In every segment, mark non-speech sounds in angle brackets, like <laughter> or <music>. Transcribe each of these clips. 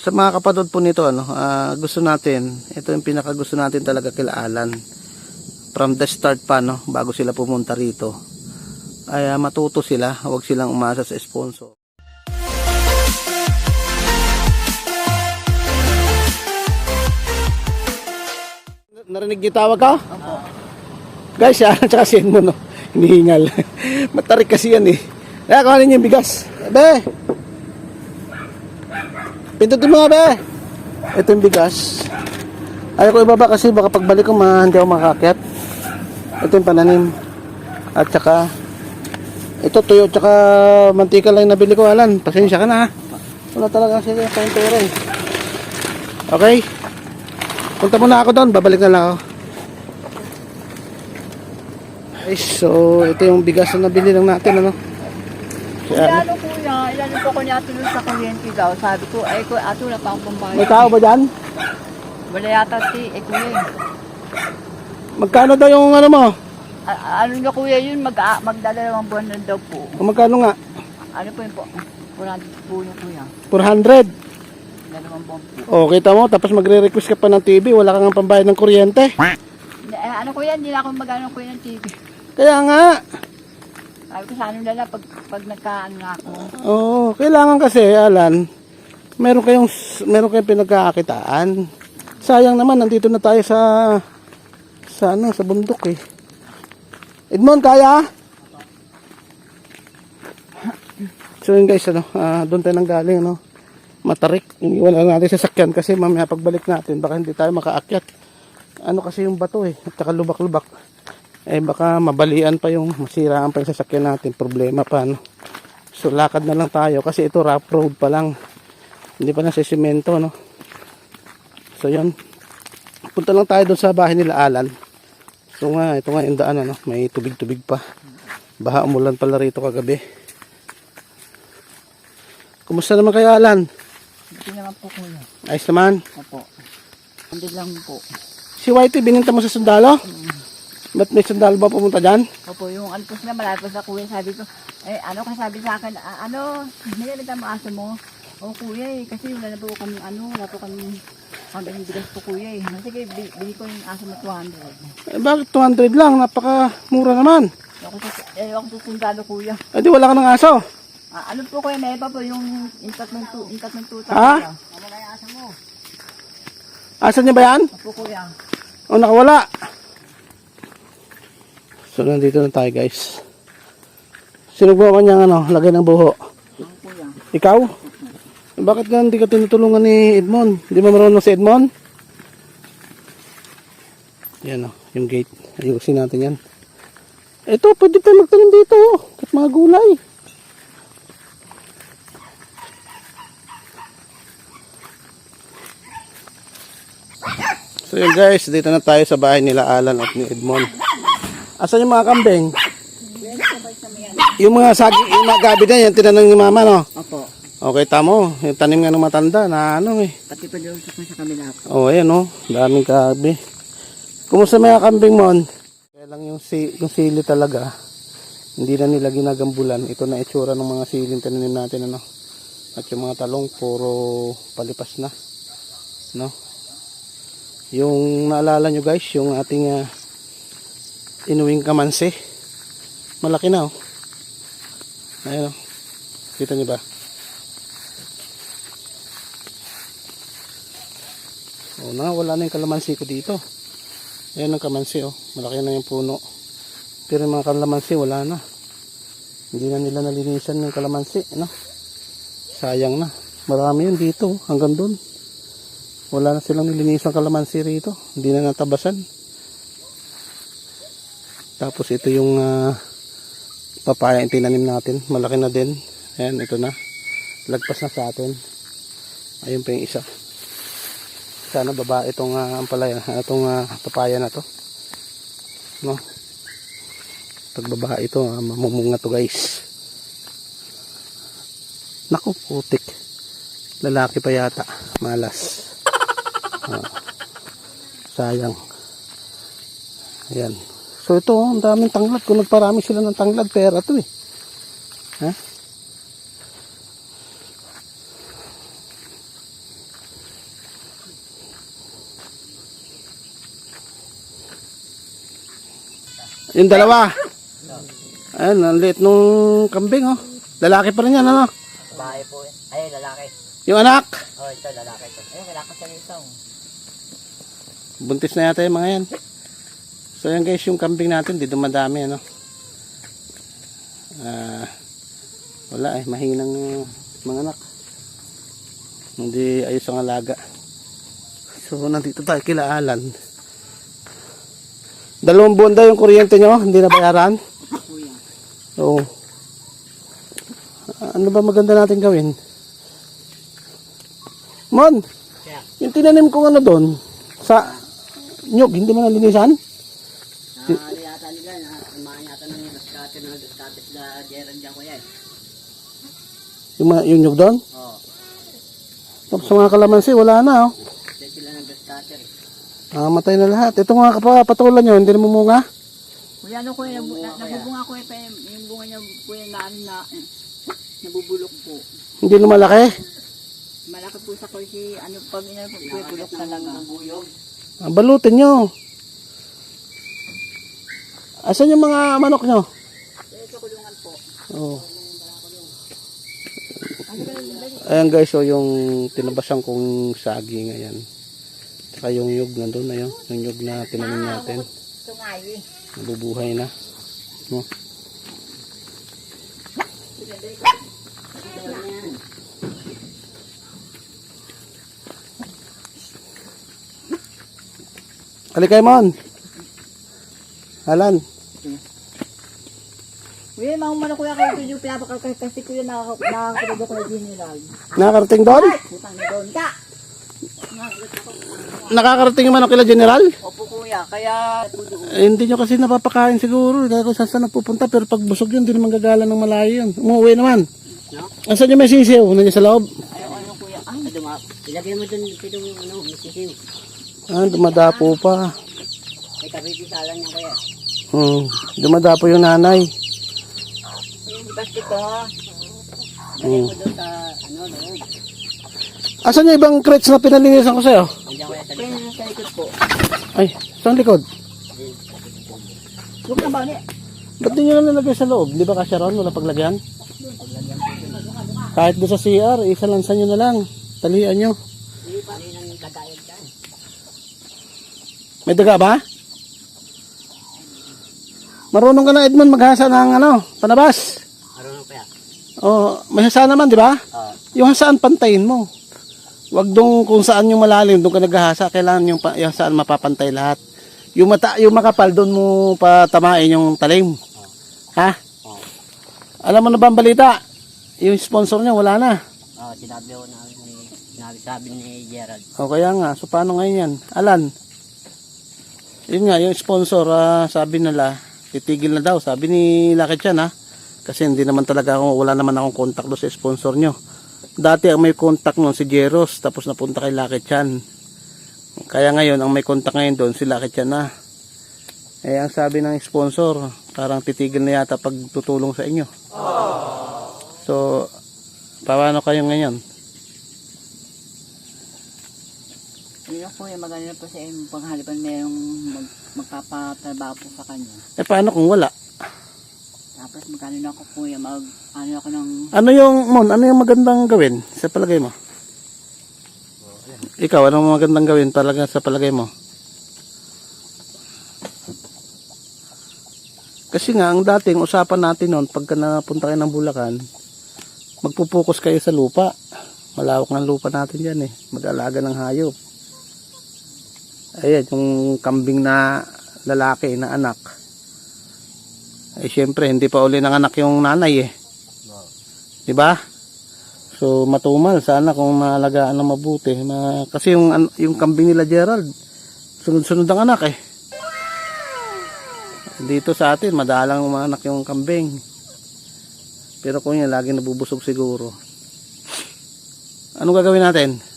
Sa mga kapatid po nito, ano, ah, gusto natin, ito yung pinaka gusto natin talaga kila Alan. From the start pa, no, bago sila pumunta rito. Ay ah, matuto sila, huwag silang umasa sa sponsor. Narinig niyo tawag ka? Guys, yan, <laughs> tsaka si Edmond, no, hinihingal. <laughs> Matarik kasi yan eh. Kaya kuhanin niyo yung bigas. Be! Pindutin mo nga, be! Ito yung bigas. Ayaw ko ibaba kasi baka pagbalik ko ma, hindi ako makakakyat. Ito yung pananim. At saka, ito tuyo tsaka mantika lang yung nabili ko, Alan. Pasensya ka na ha. Wala talaga kasi kayong pera eh. Okay? Punta muna ako doon, babalik na lang ako. Guys, so ito yung bigas na nabili lang natin, ano? Kaya, ano ilan po ko niya tulong sa kuryente daw. Sabi ko, ay ko, ato na pa akong may pambayad. tao ba dyan? Wala yata si, eh kuya eh. Magkano daw yung ano mo? A- ano niya kuya yun, mag ah, magdadalawang buwan na daw po. O magkano nga? Ano po yun po? Kurang po niya kuya. 400. Dalawang buwan po. O, kita mo, tapos magre-request ka pa ng TV, wala kang pambayad ng kuryente. Eh, ano kuya, hindi na ako mag-ano kuya ng TV. Kaya nga, Sabi ko sa ano na lang, pag, pag nagka-ano na ako. oo, kailangan kasi, Alan, meron kayong, meron kayong pinagkakakitaan. Sayang naman, nandito na tayo sa, sa ano, sa bundok eh. Edmond, kaya? So yun guys, ano, ah, doon tayo nang galing, ano, matarik. Iniwan lang natin sa sakyan kasi mamaya pagbalik natin, baka hindi tayo makaakyat. Ano kasi yung bato eh, at saka lubak-lubak. Eh baka mabalian pa yung masiraan pa yung sasakyan natin, problema pa, no. So lakad na lang tayo kasi ito rough road pa lang. Hindi pa na sa semento, no. So yun. Punta lang tayo doon sa bahay nila Alan. So nga, ito nga yung daan, ano, may tubig-tubig pa. Baha umulan pala rito kagabi. Kumusta naman kayo, Alan? Hindi naman po kuya. Ayos naman. Opo. Hindi lang po. Si Whitey, bininta mo sa sundalo? Ba't may sundalo ba pumunta dyan? Opo, yung po sila malapit sa kuya, sabi ko, eh ano ka sabi sa akin, "Ah, ano, nilalagyan mo aso mo? O kuya eh, kasi wala na po kami, ano, wala po kami, hanggang bigas po kuya eh. Sige, bi- bili ko yung aso mo 200. Eh, bakit 200 lang? Napaka-mura naman. Ako sa, eh, ako sa sundalo kuya. Eh, di wala ka ng aso. Ah, ano po kuya, may iba po yung intat ng tu, intat ng tuta. Ha? kuya. Ano na yung aso mo? Asan niya ba yan? Opo kuya. O, nakawala. So, nandito na tayo, guys. Sino ba kanyang ano, lagay ng buho? Ikaw? Bakit nga hindi ka tinutulungan ni Edmond? Hindi ba marunong si Edmond? Yan o, yung gate. Ayusin natin yan. Ito, pwede tayo magtanim dito. oh. At mga gulay. So yun guys, dito na tayo sa bahay nila Alan at ni Edmond. Asan yung mga kambing? Yung mga sagi, yung mga gabi na yan, tinanong ni mama no? Opo. Okay, tamo. Yung tanim nga ng matanda na ano eh. Pati pa doon sa kabila po. Oh, ayan oh. Daming kabi. Kumusta mga kambing mon? Kaya lang yung, si, yung sili talaga. Hindi na nila ginagambulan. Ito na itsura ng mga siling tananim natin ano. At yung mga talong puro palipas na. No? Yung naalala nyo guys, yung ating ah, inuwing kamansi. Malaki na oh. Ayan oh. Kita nyo ba? Oh, na, wala na yung kalamansi ko dito. Ayan ang kalamansi, oh. Malaki na yung puno. Pero yung mga kalamansi, wala na. Hindi na nila nalinisan yung kalamansi, no? Sayang na. Marami yun dito, hanggang doon. Wala na silang nilinisan kalamansi rito. Hindi na natabasan. Tapos ito yung ah, papaya yung tinanim natin. Malaki na din. Ayan, ito na. Lagpas na sa atin. Ayun pa yung isa. Sana baba itong uh, ampalaya itong uh, papaya na to. No? Pagbaba ito uh, mamumunga to guys. Naku putik. Lalaki pa yata. Malas. <laughs> Ah, sayang. Ayan So ito, oh, ang daming tanglad. Kung nagparami sila ng tanglad, pera to eh. Ha? Yung dalawa. Ayan, ang liit nung kambing oh. Lalaki pa rin yan, ano? Bahay po. Eh. Ay, lalaki. Yung anak? Oh, ito, lalaki. Ito. Ayun, lalaki sa isang. Buntis na yata yung mga yan. So yan guys, yung kambing natin, di dumadami, ano? Ah, wala eh, mahinang mga anak. Hindi ayos ang alaga. So, nandito tayo kila Alan. Dalawang buwan daw yung kuryente nyo, hindi na bayaran? Oo. Ah, Ano ba maganda natin gawin? Mon, Kaya, yung tinanim kong ano doon, sa nyug, hindi mo nalinisan? Ah, yata nila, na, umahan yata ng rescate ng rescate sila Jeron dyan kuya eh. Yung, mga- yung nyug doon? Oo, Tapos sa mga kalamansi, wala na oh. dyan sila ng rescate eh. Ah, matay na lahat. Ito mga kapatulan nyo, hindi na mumunga. Kuya, ano kuya, nabu- na, nabubunga kuya pa yung, yung bunga niya kuya na ano na, eh, nabubulok po. Hindi lumalaki. Malaki po sa kuya si, ano, pag ina kuya, bulok talaga. Buyog. Ah, balutin nyo. Asan yung mga manok nyo? Sa kulungan po. Oh. Ayan guys, so yung tinabasan kong saging ngayon. Saka yung yug nandun na yun. Yung yug na tinanim natin. Tungayi. Nabubuhay na. No? Alikay mon. Alan. Kuya, mga umano kuya kayo ito yung pinapakal kasi kuya nakakakulodo ko na general. Nakakarating doon? Putang na doon ka. Nakakarating yung manok kila General? Opo kuya, kaya Eh, hindi nyo kasi napapakain siguro. Dahil kung saan nagpupunta. Pero pag busog yun, hindi naman gagala ng malayo yun. Umuwi naman. No? Asan yung may sisiw? Nandiyan sa loob? ayaw ano kuya. Ay, Ay, duma. Ilagay mo dun dito yung ano, misisiw. Ah, dumadapo pa. May kabitisalan niya kuya. Hmm, dumadapo yung nanay. basket ko. Sa, ano. Asan yung ibang crates na pinalinisan ko sa'yo? Sa likod. po. Ay, saan likod? Huwag na ba ni? Ba't di nyo na nilagay sa loob? Di ba kasi ron, wala paglagyan? Kahit doon sa CR, isa lansan nyo na lang. Talian nyo. May daga ba? Marunong ka na Edmond maghasa ng ano, panabas. Marunong kuya. Oh, may hasa naman, di ba? Oo. Yung hasaan pantayin mo. Wag dong kung saan yung malalim, doon ka naghahasa, kailangan yung, pa, yung hasaan mapapantay lahat. Yung mata, yung makapal doon mo patamain yung talim. Ha? Oo. Alam mo na ba ang balita? Yung sponsor niya wala na. Oo, sinabi ko na ni, sinabi sabi ni Gerald. O kaya nga, so paano ngayon yan? Alan, yun nga, yung sponsor, ah, sabi nila, titigil na daw. Sabi ni Lucky Chan, ha? Kasi hindi naman talaga ako, wala naman akong contact doon sa sponsor nyo. Dati ang may contact nun si Jeros, tapos napunta kay Lucky Chan. Kaya ngayon, ang may contact ngayon doon, si Lucky Chan na. Eh, ang sabi ng sponsor, parang titigil na yata pagtutulong sa inyo. So, paano kayo ngayon? Yun ako kuya, maganda po sa inyo panghalipan mayroong mag, magpapatrabaho po sa kanya. Eh, paano kung wala? Tapos magkano na ako kuya, mag, ano ako ng, Ano yung, Mon, ano yung magandang gawin sa palagay mo? Ikaw, anong magandang gawin talaga sa palagay mo? Kasi nga, ang dating usapan natin noon, pagka napunta kayo ng Bulacan, magpupokus kayo sa lupa. Malawak ng lupa natin dyan eh. Mag-alaga ng hayop. Ayan, yung kambing na lalaki na anak. Ay, syempre, hindi pa uli ng anak yung nanay eh. Di ba? So matumal sana kung maalagaan ng mabuti. Ma kasi yung yung kambing nila Gerald, sunod-sunod ang anak eh. Dito sa atin, madalang umanak yung kambing. Pero kung yan, lagi nabubusog siguro. Anong gagawin natin?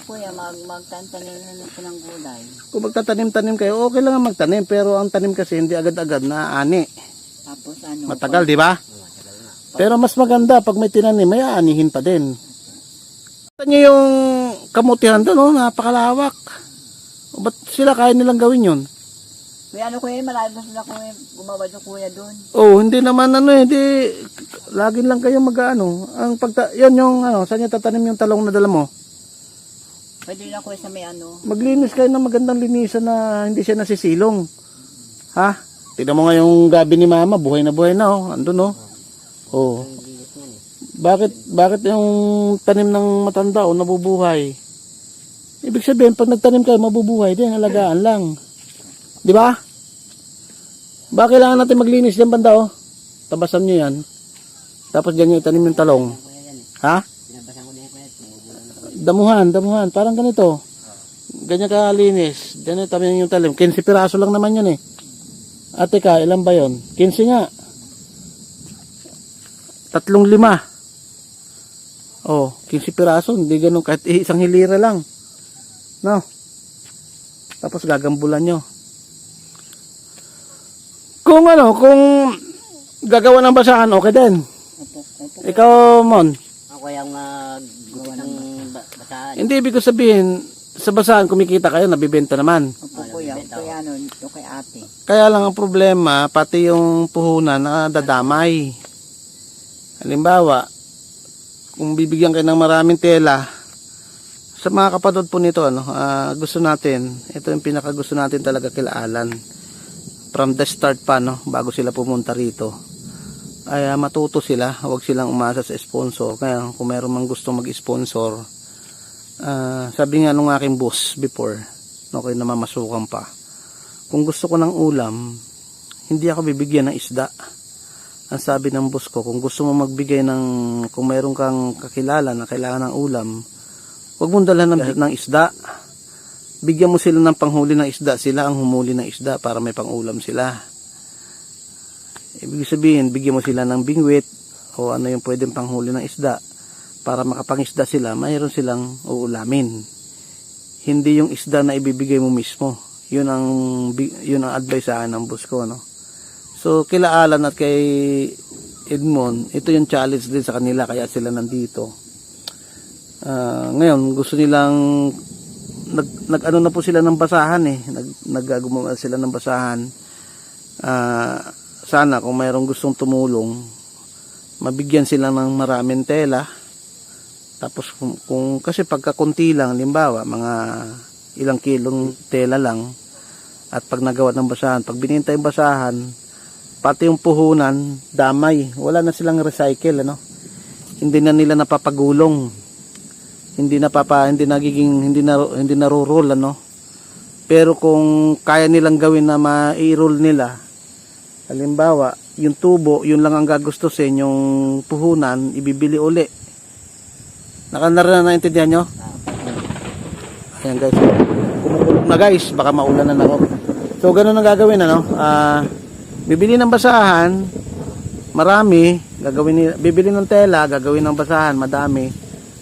Na kuya, mag, magtantanin na po ng gulay. Kung magtatanim-tanim kayo, okay lang ang magtanim. Pero ang tanim kasi hindi agad-agad na ani. Tapos ano, Matagal, di ba? Pero mas maganda pag may tinanim, may aanihin pa din. Kita niyo yung kamutihan doon, oh, napakalawak. O ba't sila kaya nilang gawin yun? Kuya, ano kuya, malayo pa sila kuya, gumabad yung kuya doon. Oh, hindi naman ano eh, hindi lagi lang kayo mag-ano. Ang pagta yan yung ano, saan niya tatanim yung talong na dala mo? Pwede lang kuya sa may ano. Maglinis kayo ng magandang linisan na hindi siya nasisilong. Ha? Tignan mo nga yung gabi ni mama, buhay na buhay na oh. Andun oh. Oh. Bakit bakit yung tanim ng matanda oh nabubuhay? Ibig sabihin pag nagtanim kayo mabubuhay din, alagaan lang. Di ba? Ba kailangan natin maglinis diyan banda oh. Tabasan niyo yan. Tapos diyan niyo itanim yung talong. Ha? Binabasan ko na yan, kuya. Tumubulan na. Damuhan, damuhan. Parang ganito. Ganyan kalinis. Diyan tabi yung talim. 15 piraso lang naman yun eh. Ate ka, ilan ba yun? 15 nga. Tatlong lima. Oh, 15 piraso. Hindi ganun. Kahit isang hilira lang. No? Tapos gagambulan nyo. Kung ano, kung gagawa ng basahan, okay din. Ikaw, Mon. Ako yung uh, gusto ng basahan. Hindi ibig ko sabihin, sa basahan kumikita kayo, nabibenta naman. Opo kuya, kuya ano, yung kay ate. Kaya lang ang problema, pati yung puhunan na dadamay. Halimbawa, kung bibigyan kayo ng maraming tela, sa mga kapatid po nito, ano, ah, gusto natin, ito yung pinaka gusto natin talaga kilaalan. From the start pa, no, bago sila pumunta rito. Ay ah, matuto sila, huwag silang umasa sa sponsor. Kaya kung meron mang gusto mag-sponsor, ah, sabi nga nung aking boss before, no, kayo namamasukan pa kung gusto ko ng ulam, hindi ako bibigyan ng isda. Ang sabi ng boss ko, kung gusto mo magbigay ng, kung mayroon kang kakilala na kailangan ng ulam, huwag mong dalhan ng, ng isda. Bigyan mo sila ng panghuli ng isda, sila ang humuli ng isda para may pangulam sila. Ibig sabihin, bigyan mo sila ng bingwit o ano yung pwedeng panghuli ng isda para makapangisda sila, mayroon silang uulamin. Hindi yung isda na ibibigay mo mismo. Yun ang yun ang advice sa akin ng boss ko no? So kila Alan at kay Edmond ito yung challenge din sa kanila kaya sila nandito. Ah, ngayon gusto nilang nag, nag ano na po sila ng basahan eh. Nag naggumawa sila ng basahan. Ah, sana kung mayroong gustong tumulong mabigyan sila ng maraming tela tapos kung, kung kasi pagka konti lang limbawa mga ilang kilong tela lang at pag nagawa ng basahan pag bininta yung basahan pati yung puhunan damay wala na silang recycle ano? Hindi na nila napapagulong. Hindi napapa hindi nagiging hindi na hindi naroroll ano? Pero kung kaya nilang gawin na ma-roll nila halimbawa yung tubo yun lang ang gagustusin yung puhunan ibibili uli nakanara na naintindihan nyo Ayan guys. Kumukulog na guys. Baka maulan na ako. So ganun ang gagawin ano. Ah, bibili ng basahan. Marami. Gagawin ni bibili ng tela, gagawin ng basahan, madami.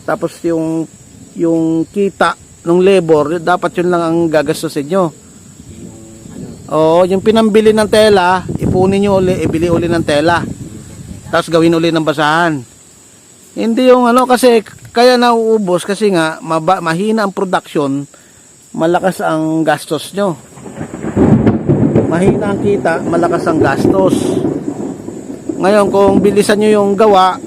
Tapos yung yung kita ng labor, dapat yun lang ang gagastusin nyo. Oo, yung pinambili ng tela, ipunin nyo uli, ibili uli ng tela. Tapos gawin uli ng basahan. Hindi yung ano kasi kaya nauubos kasi nga maba, mahina ang production, malakas ang gastos nyo. Mahina ang kita, malakas ang gastos. Ngayon kung bilisan nyo yung gawa,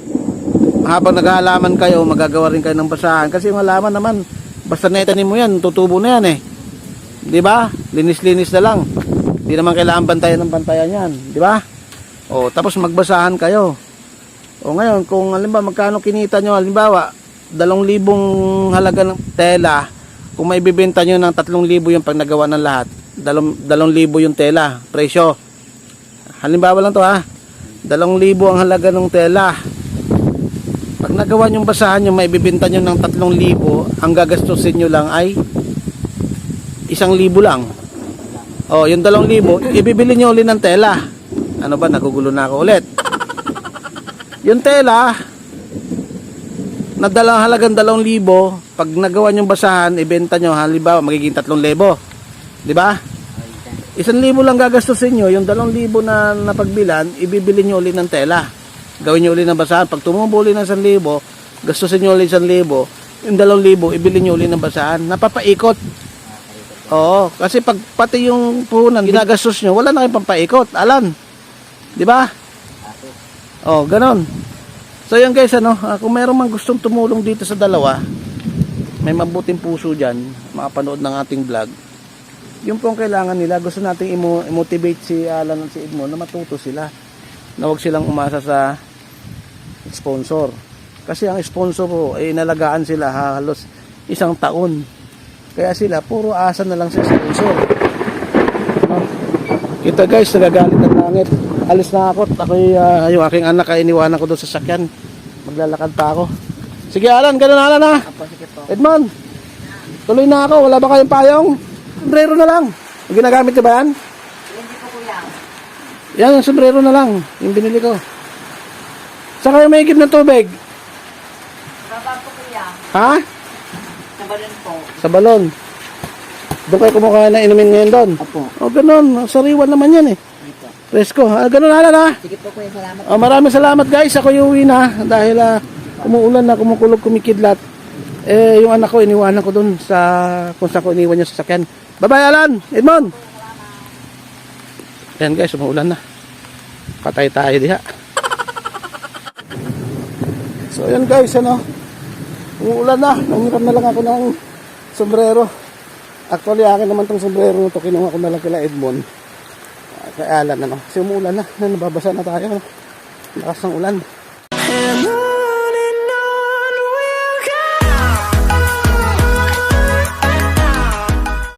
habang naghahalaman kayo, magagawa rin kayo ng basahan. Kasi yung halaman naman, basta naitanim mo yan, tutubo na yan eh. Di ba? Linis-linis na lang. Hindi naman kailangan bantayan ng bantayan yan. Di ba? O, tapos magbasahan kayo. O ngayon, kung halimbawa magkano kinita nyo, halimbawa, dalawang libong halaga ng tela, kung may bibenta nyo ng tatlong libo yung pag nagawa ng lahat, dalawang, dalawang libo yung tela, presyo. Halimbawa lang to ha, dalawang libo ang halaga ng tela. Pag nagawa nyong basahan yung may bibenta nyo ng tatlong libo, ang gagastusin nyo lang ay isang libo lang. O, yung dalawang libo, ibibili nyo ulit ng tela. Ano ba, nagugulo na ako ulit. Yung tela, na dalang halagang dalawang libo, pag nagawa nyong basahan, ibenta nyo, halimbawa, magiging tatlong libo. Di ba? Isang libo lang gagastusin nyo, yung dalawang libo na napagbilan, ibibili nyo ulit ng tela. Gawin nyo ulit ng basahan. Pag tumubo ulit ng isang libo, gastusin nyo ulit isang libo, yung dalawang libo, ibili nyo ulit ng basahan. Napapaikot. Oo, kasi pag pati yung puhunan, ginagastos nyo, wala na kayong pampaikot. Alan, di ba? Oh, ganon. So yan guys, ano, ah, kung meron man gustong tumulong dito sa dalawa, may mabuting puso dyan, makapanood ng ating vlog, yung pong kailangan nila, gusto nating imo- i-motivate si Alan at si Edmond na matuto sila. Na huwag silang umasa sa sponsor. Kasi ang sponsor po, ay nalagaan sila halos isang taon. Kaya sila, puro asa na lang sa sponsor. Kita guys, nagagalit ng langit. Alis na ako. Ako yung aking anak ay iniwanan ko doon sa sakyan. Maglalakad pa ako. Sige Alan, ganun Alan ha. Apo, sige po. Edmond, tuloy na ako. Wala ba kayong payong? Sombrero na lang. Yung ginagamit niyo ba yan? Hindi po kuya. Yan, yung sombrero na lang. Yung binili ko. Saan kayo may ng tubig? Baba po kuya. Ha? Sa balon po. Sa balon. Doon kayo kumukuha na inumin ngayon doon. Apo. O, ganun. Sariwan naman yan eh. Presko. Ah, ganun Alan ha. Sige po kuya, salamat. Oh, maraming salamat guys. Ako yung uwi na dahil ah, umuulan na, kumukulog, kumikidlat. Eh, yung anak ko, iniwanan ko dun sa kung saan ko iniwan niya sa sakyan. Bye-bye, Alan! Edmond! Ayan guys, umuulan na. Patay tayo diha. <laughs> So, ayan guys, ano? Umuulan na. Nangiram na lang ako ng sombrero. Actually, akin naman tong sombrero na to. Kinuha ko na lang kila Edmond kay Alan ano. Kasi umulan na, nababasa na tayo. Lakas ng ulan. Hello.